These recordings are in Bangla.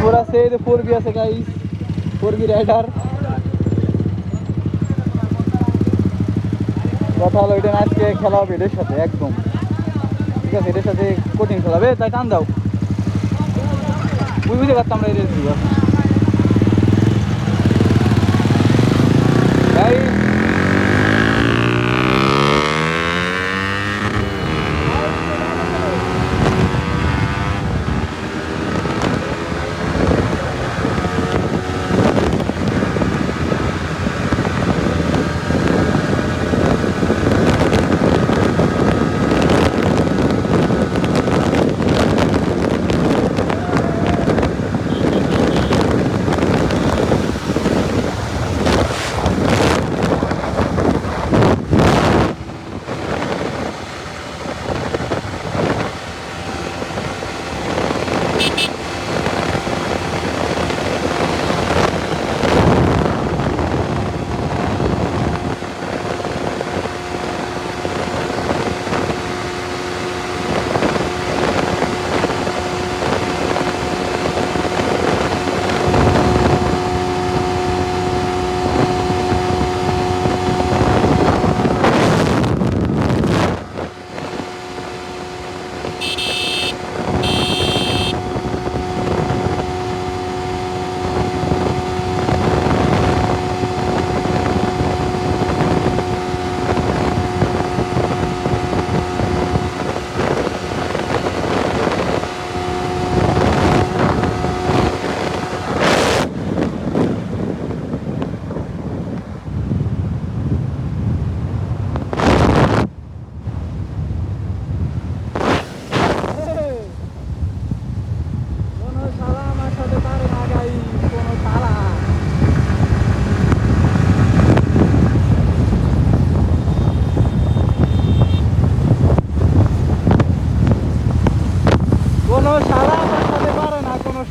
ফোর আছে ফোর বি আছে গাইস ফোর বি রাইডার কথা হলো, এটা আজকে খেলা হবে এদের সাথে, একদম। ঠিক আছে, এদের সাথে কঠিন খেলা। হবে তাই টান দাও। বুঝ বুঝতে পারতাম আমরা এদের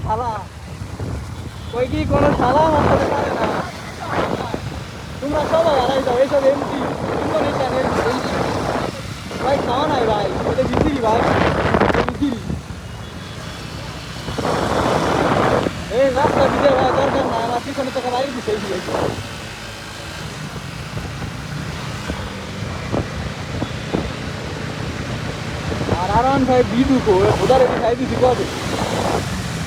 শালা ওই কি কোনো শালা আমার পারে না। তোমরা সবাই হারাই যাও এইসব এমপি, ইন্দোনেশিয়ান এমপি ভাই, খাওয়া নাই ভাই, এটা বিক্রি ভাই বিক্রি এই রাস্তা দিতে ভাই, দরকার না আমার পিছনে তোকে বাইরে এই আর আরাম ভাই বিদু কো উধারে খাই দিছি কবে?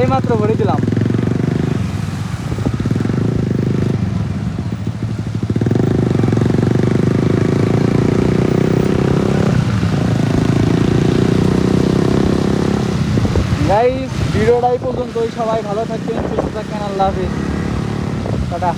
এই মাত্র ভরে দিলাম গাইস ভিডিওটা এই সবাই ভালো থাকবেন, সুস্থ থাকবেন, আল্লাহ হাফিজ। টাটা।